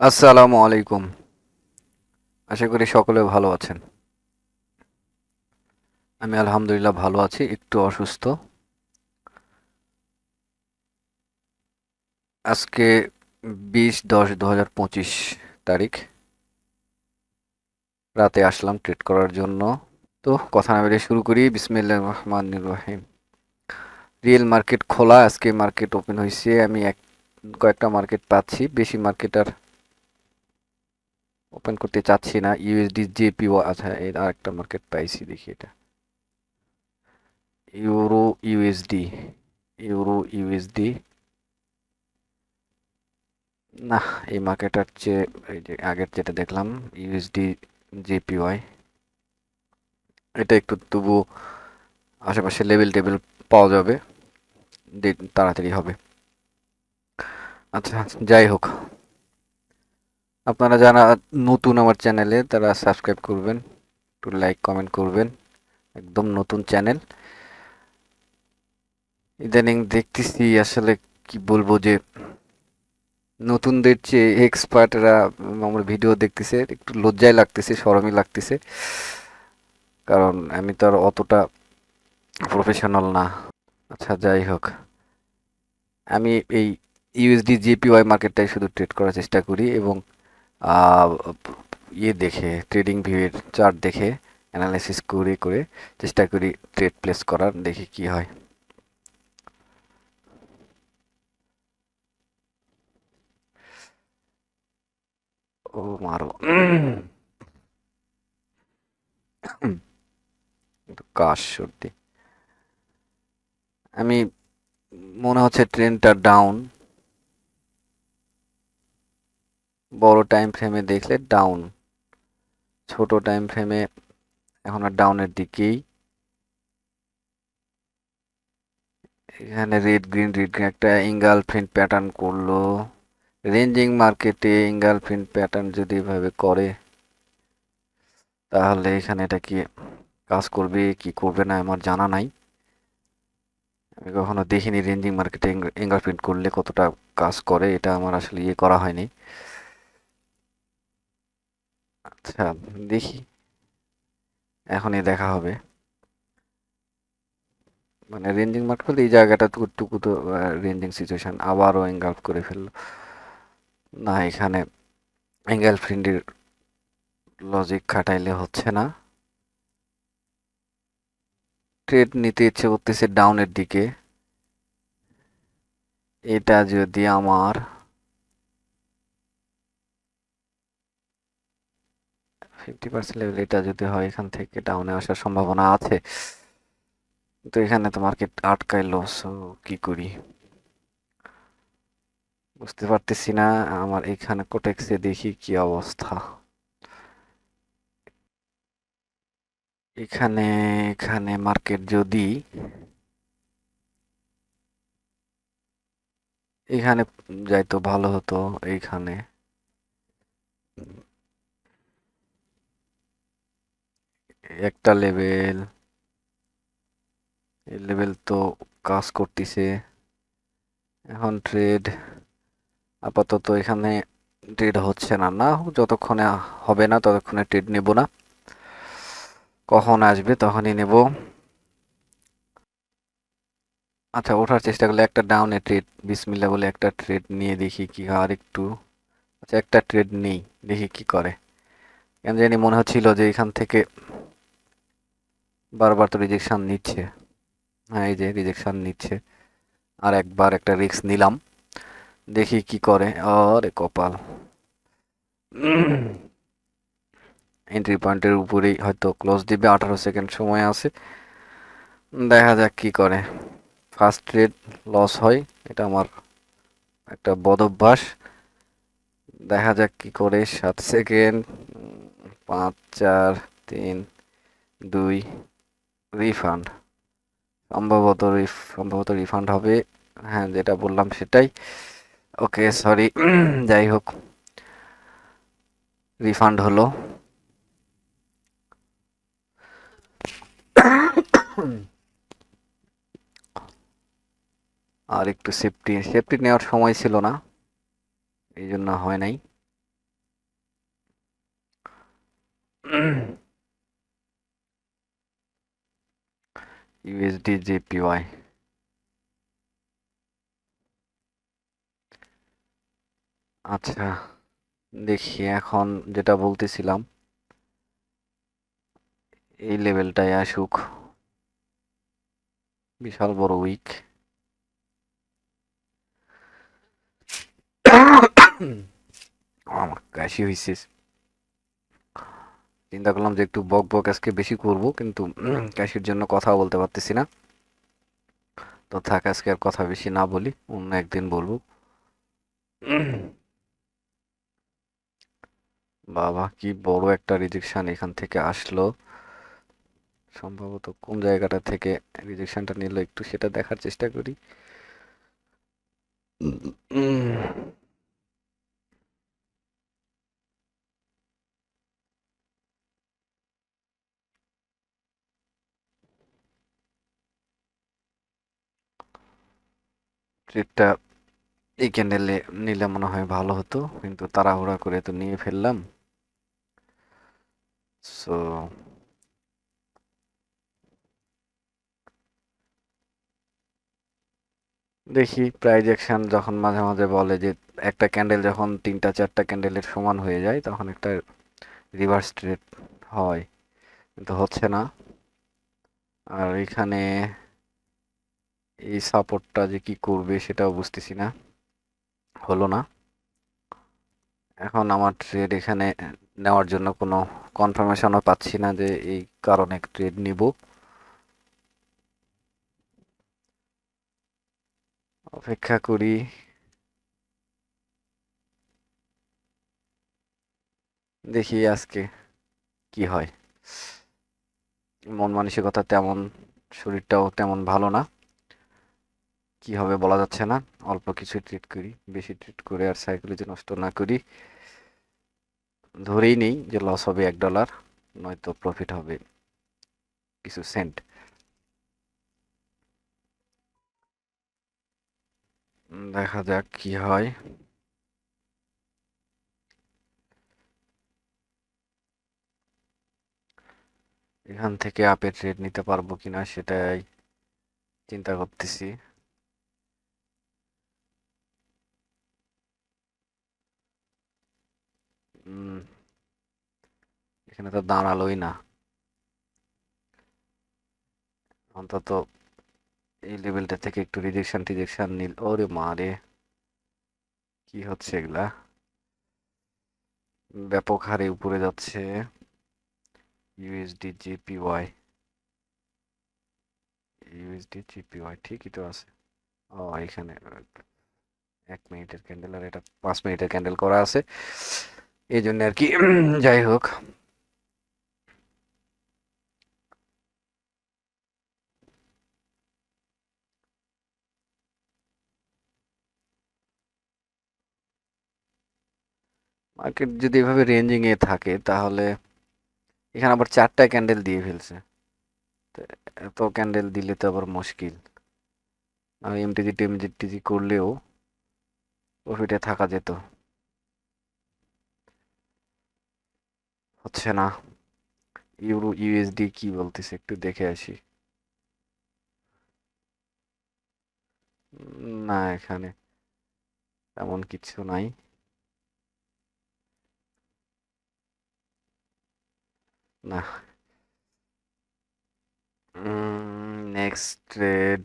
আসসালামু আলাইকুম। আশা করি সকলে ভালো আছেন। আমি আলহামদুলিল্লাহ ভালো আছি, একটু অসুস্থ। আজকে বিশ দশ দু তারিখ। রাতে আসলাম ট্রিট করার জন্য। তো কথা না বেরিয়ে শুরু করি। বিসমিল্লা রহমান রহিম। রিয়েল মার্কেট খোলা, আজকে মার্কেট ওপেন হয়েছে আমি এক, কয়েকটা মার্কেট পাচ্ছি। বেশি মার্কেট আর ওপেন করতে চাচ্ছি না। ইউএসডি জেপি আচ্ছা এর আর একটা মার্কেট পাইছি, দেখি এটা। ইউরো ইউএসডি ইউরো ইউএসডি না, এই মার্কেটার চেয়ে, এই যে আগের যেটা দেখলাম ইউএসডি জেপিওয়াই এটা একটু তবু আশেপাশে লেভেল টেবিল পাওয়া যাবে তাড়াতাড়ি হবে। আচ্ছা যাই হোক। আপনারা যারা নতুন আমার চ্যানেলে তারা সাবস্ক্রাইব করবেন, একটু লাইক কমেন্ট করবেন, একদম নতুন চ্যানেল ইদানিং দেখতেছি আসলে কি বলব যে, নতুনদের চেয়ে এক্সপার্টরা আমার ভিডিও দেখতেছে, একটু লজ্জায় লাগতেছে, সরমই লাগতেছে। কারণ আমি তো আর অতটা প্রফেশনাল না। আচ্ছা যাই হোক। আমি এই ইউএসডি জেপিওয়াই মার্কেটটাই শুধু ট্রেড করার চেষ্টা করি এবং ইয়ে দেখে ট্রেডিং ভিউয়ের চার্ট দেখে অ্যানালাইসিস করে করে চেষ্টা করি ট্রেড প্লেস করার, দেখি কি হয়। ও মারো। কাশ সর্দি। আমি, মনে হচ্ছে ট্রেনটা ডাউন বড় টাইম ফ্রেমে দেখলে ডাউন ছোট টাইম ফ্রেমে এখন আর ডাউনের দিকেই। এখানে রেড গ্রিন রেড গ্রিন একটা ইঙ্গাল প্রিন্ট প্যাটার্ন করল। রেঞ্জিং মার্কেটে ইঙ্গাল প্রিন্ট প্যাটার্ন যদি এভাবে করে, তাহলে এখানে এটা কি কাজ করবে, কি করবে না, আমার জানা নাই। আমি কখনো দেখিনি রেঞ্জিং মার্কেটে ইঙ্গাল প্রিন্ট করলে কতটা কাজ করে, এটা আমার আসলে ইয়ে করা হয়নি। আচ্ছা দেখি। এখনই দেখা হবে। মানে রেঞ্জিং মার্কেট এই জায়গাটা টুকু তো রেঞ্জিং সিচুয়েশন আবারও এঙ্গালফ করে ফেলল। না, এখানে অ্যাঙ্গেল ফ্রেন্ডের লজিক খাটাইলে হচ্ছে না। ট্রেড নিতে ইচ্ছে করতেছে ডাউনের দিকে। এটা যদি আমার ফিফটি পার্সেন্ট লেভেল এটা যদি হয়, এখান থেকে ডাউনে আসার সম্ভাবনা আছে। তো এখানে তো মার্কেট আটকাইলো সো কি করি? বুঝতে পারতেছি না, আমার এখানে কোটেক্সে দেখি কি অবস্থা। এখানে এখানে মার্কেট যদি এখানে যাইতো ভালো হতো এইখানে একটা লেভেল এই লেভেল তো কাজ করতেছে। এখন ট্রেড আপাতত এখানে ট্রেড হচ্ছে না না যতক্ষণে হবে না ততক্ষণে ট্রেড নেব না। কখন আসবে তখনই নেব। আচ্ছা ওঠার চেষ্টা করলে একটা ডাউনে ট্রেড বিসমিল্লা বলে একটা ট্রেড নিয়ে দেখি কি আর একটু। আচ্ছা একটা ট্রেড নেই, দেখি কি করে। কেন জানি মনে হচ্ছিল যে এখান থেকে বারবার তো রিজেকশান নিচ্ছে। হ্যাঁ এই যে রিজেকশান নিচ্ছে। আর একবার একটা রিস্ক নিলাম। দেখি কি করে। আরে কপাল। এন্ট্রি পয়েন্টের উপরেই হয়তো ক্লোজ দিবে। আঠারো সেকেন্ড সময় আছে। দেখা যাক কি করে। ফার্স্ট ট্রেড লস হয়। এটা আমার একটা বদ অভ্যাস। দেখা যাক কি করে। সাত সেকেন্ড পাঁচ, চার, তিন, দুই রিফান্ড সম্ভবত সম্ভবত রিফান্ড হবে। হ্যাঁ যেটা বললাম সেটাই। ওকে সরি যাই হোক। রিফান্ড হলো। আর একটু সেফটি সেফটি নেওয়ার সময় ছিল না। এই জন্য হয় নাই। ইউএসডি জেপিওয়াই আচ্ছা দেখি এখন যেটা বলতেছিলাম, এই লেভেলটায় আসুক। বিশাল বড় উইক আমার কাশি হয়েছে চিন্তা করলাম যে একটু বক বক আজকে বেশি করব, কিন্তু ক্যাশের জন্য কথা বলতে পারতেছি না। তো থাক, আজকে আর কথা বেশি না বলি, অন্য একদিন বলব। বাবা, কি বড় একটা রিজেকশন এখান থেকে আসলো। সম্ভবত কোন জায়গাটা থেকে রিজেকশনটা নিল, একটু সেটা দেখার চেষ্টা করি। ট্রেডটা এই ক্যান্ডেলে নিলে মনে হয় ভালো হতো, কিন্তু তাড়াহুড়া করে তো নিয়ে ফেললাম। সো দেখি প্রাইজ অ্যাকশন যখন মাঝে মাঝে বলে যে, একটা ক্যান্ডেল যখন তিনটা, চারটা ক্যান্ডেলের সমান হয়ে যায়, তখন একটা রিভার্স ট্রেড হয়। কিন্তু হচ্ছে না। আর এখানে এই সাপোর্টটা যে কি করবে সেটাও বুঝতেছি না। হলো না। এখন আমার ট্রেড এখানে নেওয়ার জন্য কোনো কনফার্মেশনও পাচ্ছি না যে এই কারণে ট্রেড নিব। অপেক্ষা করি। দেখি আজকে কি হয়। মন মানসিকতা তেমন, শরীরটাও তেমন ভালো না। কি হবে বলা যাচ্ছে না, অল্প কিছু ট্রিট করি, বেশি ট্রিট করে আর সাইকোলজি নষ্ট না করি। ধরেই নেই যে লস হবে এক ডলার নয়তো প্রফিট হবে কিছু সেন্ট দেখা যাক কি হয়। এখান থেকে আপে ট্রেড নিতে পারব কিনা সেটাই চিন্তা করতেছি। এখানে তো দাঁড়ালোই না। অন্তত এই লেভেলটা থেকে একটু রিজেকশন টিজেকশন নিল। ওরে মারে কি হচ্ছে এগুলা? ব্যাপক হারে উপরে যাচ্ছে। ইউএসডি জিপিওয়াই ইউএসডি জিপিওয়াই ঠিকই তো আছে। ও, এখানে এক মিনিটের ক্যান্ডেল আর এটা পাঁচ মিনিটের ক্যান্ডেল করা আছে। এই জন্য আর কি, যাই হোক। মার্কেট যদি এভাবে রেঞ্জিং এ থাকে, তাহলে এখানে আবার চারটা ক্যান্ডেল দিয়ে ফেলছে। এত ক্যান্ডেল দিলে তো আবার মুশকিল। আর এমটিজি টেমজিটিজি করলেও প্রফিটে থাকা যেত। হচ্ছে না। ইউরো, ইউএসডি কি বলতেছে একটু দেখে আসি। না, এখানে তেমন কিছু নাই। না। নেক্সট ট্রেড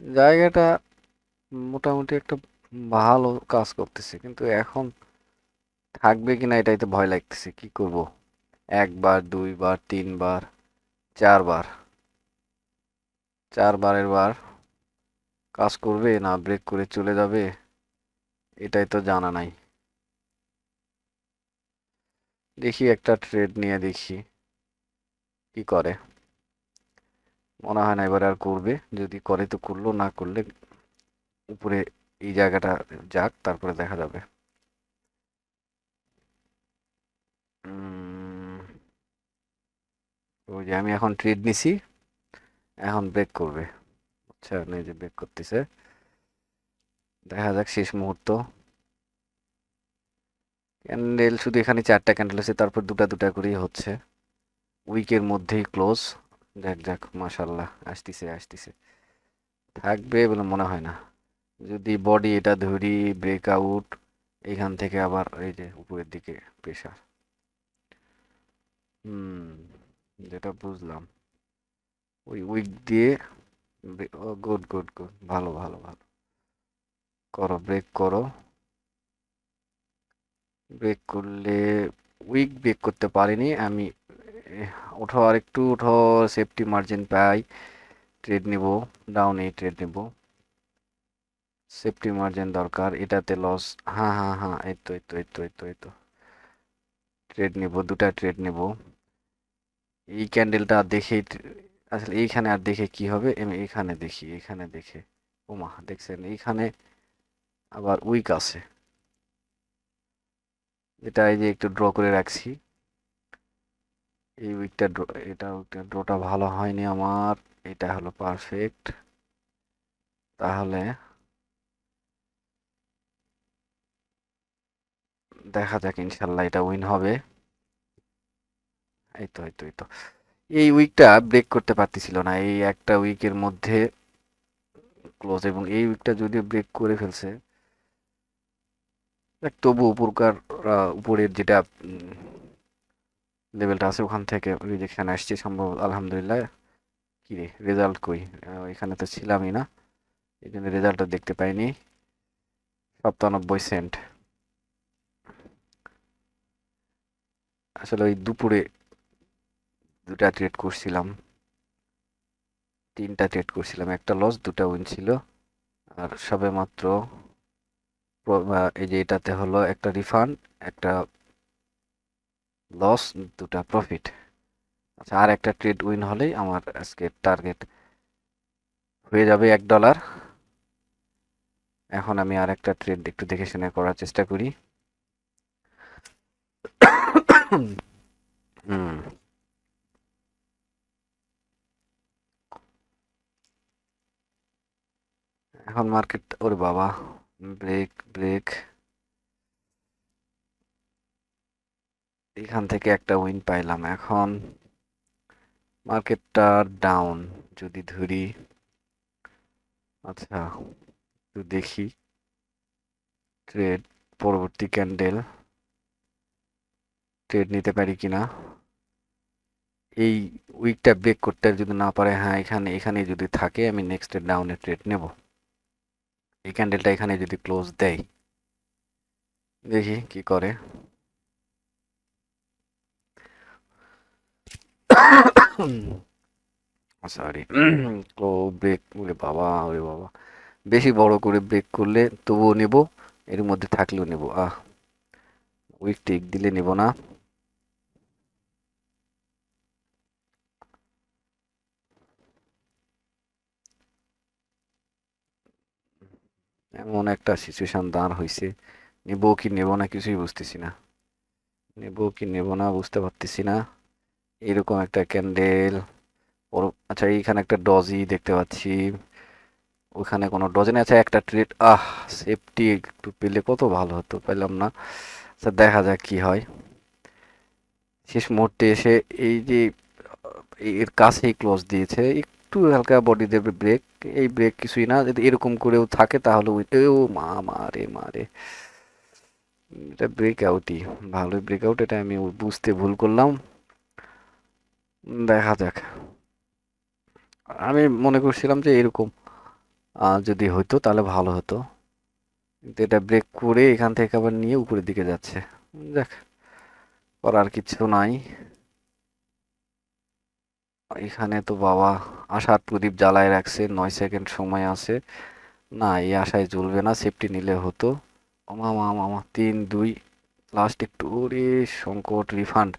জায়গাটা মোটামুটি একটা ভালো কাজ করতেছে, কিন্তু এখন থাকবে কিনা এটাই তো ভয় লাগতেছে, কি করব? একবার, দুইবার, তিনবার, চারবার। চারবারের বার কাজ করবে, না ব্রেক করে চলে যাবে, এটাই তো জানা নাই। দেখি একটা ট্রেড নিয়ে দেখি, কি করে। মনে হয় না এবার আর করবে, যদি করে তো করল, না করলে উপরে এই জায়গাটা যাক, তারপরে দেখা যাবে। ওই যে আমি এখন ট্রেড নিছি, এখন ব্রেক করবে। আচ্ছা নেই যে ব্রেক করতেছে। দেখা যাক শেষ মুহূর্ত। ক্যান্ডেল শুধু এখানে চারটা ক্যান্ডেল আছে, তারপর দুটা দুটা করেই হচ্ছে। উইকের মধ্যেই ক্লোজ যাক যাক মাশাল্লাহ আসতিছে আসতিছে। থাকবে বলে মনে হয় না। যদি বডি এটা ধরি ব্রেকআউট এখান থেকে আবার এই যে উপরের দিকে প্রেশার হুম, যেটা বুঝলাম। ওই উইক দিয়ে গুড গুড গুড ভালো ভালো ভালো। করো ব্রেক করো। ব্রেক করলে উইক ব্রেক করতে পারিনি, আমি ওঠো আর একটু ওঠো সেফটি মার্জিন পাই। ট্রেড নিব ডাউনে ট্রেড নিব। সেফটি মার্জিন দরকার, এটাতে লস হ্যাঁ হ্যাঁ হ্যাঁ এই তো এই তো এই তো এই তো এই তো। ট্রেড নিব, দুটা ট্রেড নিব। এই ক্যান্ডেলটা দেখেই আসলে এইখানে আর দেখে কি হবে? আমি এখানে দেখি এখানে দেখে। ওমা, দেখছেন, এইখানে আবার উইক আছে। এটা এই যে একটু ড্র করে রাখছি। এই উইকটা ড্র এটা ড্রটা ভালো হয়নি আমার, এটা হলো পারফেক্ট তাহলে দেখা যাক, ইনশাল্লাহ এটা উইন হবে। এই তো এই তো এই তো। এই উইকটা ব্রেক করতে পারতেছিল না। এই একটা উইকের মধ্যে ক্লোজ এবং এই উইকটা যদিও ব্রেক করে ফেলছে তবু উপরকার উপরের যেটা লেভেলটা আছে, ওখান থেকে রিজেকশন আসছে সম্ভব, আলহামদুলিল্লাহ। কি রে রেজাল্ট কই? এখানে তো ছিলামই না, এই জন্য রেজাল্টটা দেখতে পাইনি। সপ্তানব্বই সেন্ট আসলে ওই দুপুরে দুটা ট্রেড করছিলাম। তিনটা ট্রেড করছিলাম। একটা লস দুটা উইন ছিল। আর সবে মাত্র এই যে এটাতে হলো একটা রিফান্ড একটা লস দুটা প্রফিট আচ্ছা আর একটা ট্রেড উইন হলেই আমার আজকে টার্গেট হয়ে যাবে এক ডলার এখন আমি আর একটা ট্রেড একটু দেখে শুনে করার চেষ্টা করি। এখন মার্কেট ওরে বাবা ব্রেক ব্রেক এখান থেকে একটা উইন পাইলাম। এখন মার্কেটটা ডাউন যদি ধরি আচ্ছা একটু দেখি। ট্রেড পরবর্তী ক্যান্ডেল ট্রেড নিতে পারি কিনা? এই উইকটা ব্রেক করতে যদি না পারে হ্যাঁ এখানে এখানে যদি থাকে, আমি নেক্সট ডাউনে ট্রেড নেব। এই ক্যান্ডেলটা এখানে যদি ক্লোজ দেয়, দেখি কি করে। সরি ও ব্রেক ওরে বাবা ওরে বাবা। বেশি বড় করে ব্রেক করলে তবুও নেব, এর মধ্যে থাকলেও নেব। আহ উইক টিক দিলে নেব না। এমন একটা সিচুয়েশান দাঁড় হয়েছে নেব কি নেব না কিছুই বুঝতেছি না। নেব কি নেব না বুঝতে পারতেছি না। এরকম একটা ক্যান্ডেল ওর আচ্ছা এইখানে একটা ডজি দেখতে পাচ্ছি। ওখানে কোনো ডজে আছে একটা ট্রেড আহ সেফটি একটু পেলে কত ভালো হতো, পেলাম না। আচ্ছা দেখা যাক কি হয়। শেষ মুহূর্তে এসে এই যে, এর কাছেই ক্লোজ দিয়েছে। একটু হালকা বডি দেবে ব্রেক এই ব্রেক কিছুই না, যদি এরকম করেও থাকে তাহলে ও মা মারে মারে এটা ব্রেক আউটই ভালোই ব্রেক আউট এটা আমি বুঝতে ভুল করলাম। দেখা যাক। আমি মনে করছিলাম যে এরকম। যদি হতো তাহলে ভালো হতো। কিন্তু এটা ব্রেক করে এখান থেকে আবার নিয়ে উপরের দিকে যাচ্ছে। দেখ করার কিছু নাই। এখানে তো বাবা আশার প্রদীপ জ্বালায় রাখছে, নয় সেকেন্ড সময় আছে। না, এই আশায় জ্বলবে না সেফটি নিলে হতো। মামা মামা, তিন, দুই লাস্ট একটু ওরে সংকট রিফান্ড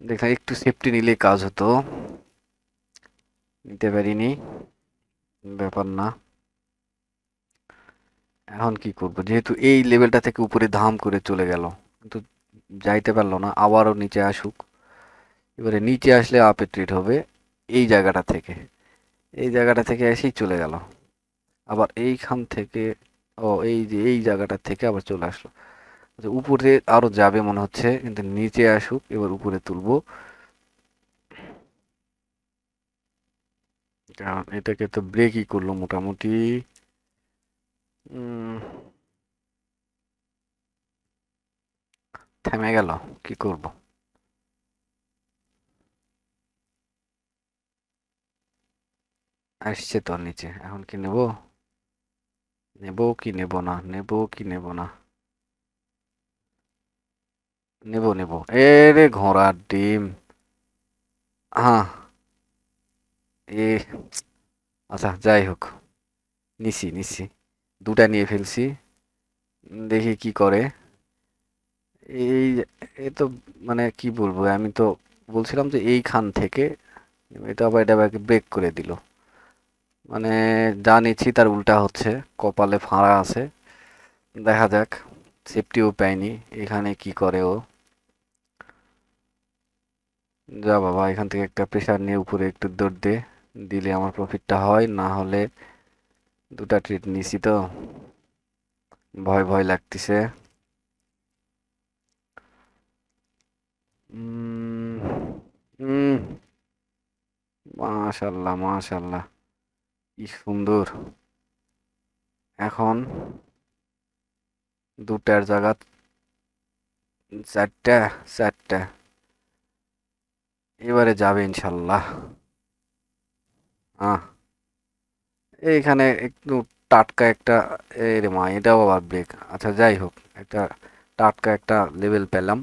দেখা একটু সেফটি নিলে কাজ হতো। নিতে পারিনি, ব্যাপার না। এখন কি করব? যেহেতু এই লেভেলটা থেকে উপরে ধাম করে চলে গেল কিন্তু যাইতে পারল না, আবারও নিচে আসুক। এবারে নিচে আসলে আপে ট্রিট হবে এই জায়গাটা থেকে। এই জায়গাটা থেকে এসেই চলে গেল। আবার এইখান থেকে ও এই যে এই জায়গাটা থেকে আবার চলে আসলো। আচ্ছা, উপরে আরও যাবে মনে হচ্ছে কিন্তু নিচে আসুক এবার উপরে তুলবো। কারণ এটাকে তো ব্রেকই করল মোটামুটি। থেমে গেল কি করব? আসছে তো নিচে। এখন কি নেব? নেব কি নেব না? নেব কি নেব না? নেব নেব। এ রে ঘোড়ার ডিম। হ্যাঁ এ আচ্ছা যাই হোক। নিছি নিছি। দুটা নিয়ে ফেলছি। দেখি কি করে। এই এ তো মানে কি বলব? আমি তো বলছিলাম যে এইখান থেকে, এটা আবার এটা ব্রেক করে দিল। মানে যা নিচ্ছি তার উল্টা হচ্ছে, কপালে ফাঁড়া আছে। দেখা যাক সেফটিও পাইনি, এখানে কি করে ও? যা বাবা, এখান থেকে একটা প্রেশার নিয়ে উপরে একটু দৌড় দে, দিলে আমার প্রফিটটা হয়, না হলে দুটা ট্রিট নিছি তো। ভয় ভয় লাগতেছে। মাশাল্লাহ মাশাল্লাহ। কি সুন্দর। এখন দুটার জায়গা চারটা চারটা। এবারে যাবে ইনশাল্লাহ। আহ, এইখানে একটু টাটকা একটা, এর মা, এটাও আবার ব্রেক আচ্ছা যাই হোক, একটা টাটকা একটা লেভেল পেলাম।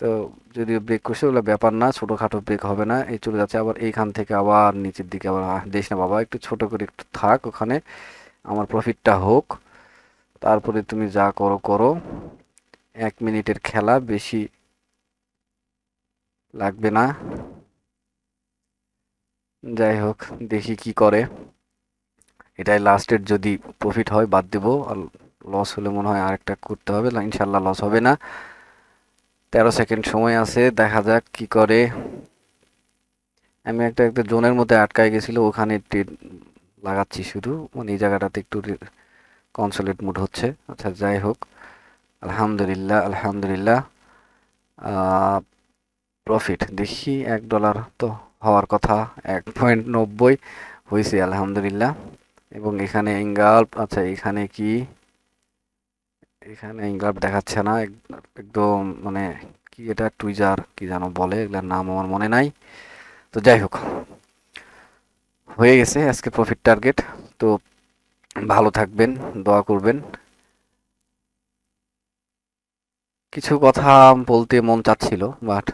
তো যদিও ব্রেক করছে, ওগুলো ব্যাপার না, ছোটোখাটো ব্রেক হবে না। এই চলে যাচ্ছে, আবার এইখান থেকে আবার নিচের দিকে আবার দিস না, বাবা, একটু ছোট করে একটু থাক ওখানে। আমার প্রফিটটা হোক, তারপরে তুমি যা করো করো। এক মিনিটের খেলা, বেশি লাগবে না। যাই হোক, দেখি কি করে। এটাই লাস্টের যদি প্রফিট হয়, বাদ দেবো। আর লস হলে মনে হয় আরেকটা করতে হবে ইনশাল্লাহ লস হবে না। তেরো সেকেন্ড সময় আছে, দেখা যাক কি করে। আমি একটা একটা জোনের মধ্যে আটকায় গেছিল, ওখানে লাগাচ্ছি শুধু। মানে এই জায়গাটাতে একটু কনসোলেট মুড হচ্ছে। আচ্ছা যাই হোক। আলহামদুলিল্লাহ আলহামদুলিল্লাহ। প্রফিট দেখি এক ডলার তো হওয়ার কথা, এক পয়েন্ট নব্বই হয়েছে, আলহামদুলিল্লাহ। এবং এখানে ইঙ্গাল্প আচ্ছা এখানে কি? এখানে ইঙ্গাল্প দেখাচ্ছে না। একদম মানে কি এটা? টুইজার কি যেন বলে, এগুলোর নাম আমার মনে নাই। তো যাই হোক, হয়ে গেছে আজকে প্রফিট টার্গেট তো ভালো থাকবেন, দোয়া করবেন। কিছু কথা বলতে মন চাচ্ছিল বাট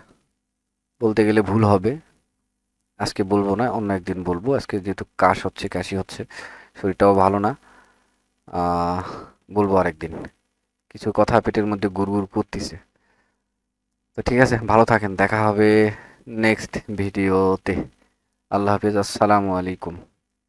বলতে গেলে ভুল হবে। আজকে বলব না, অন্য একদিন বলব। আজকে যেহেতু কাশ হচ্ছে, কাশি হচ্ছে, শরীরটাও ভালো না বলব আরেকদিন। কিছু কথা পেটের মধ্যে গুড়গুড় করতেছে তো ঠিক আছে, ভালো থাকেন, দেখা হবে নেক্সট ভিডিওতে। আল্লাহ হাফিজ, আসসালামু আলাইকুম।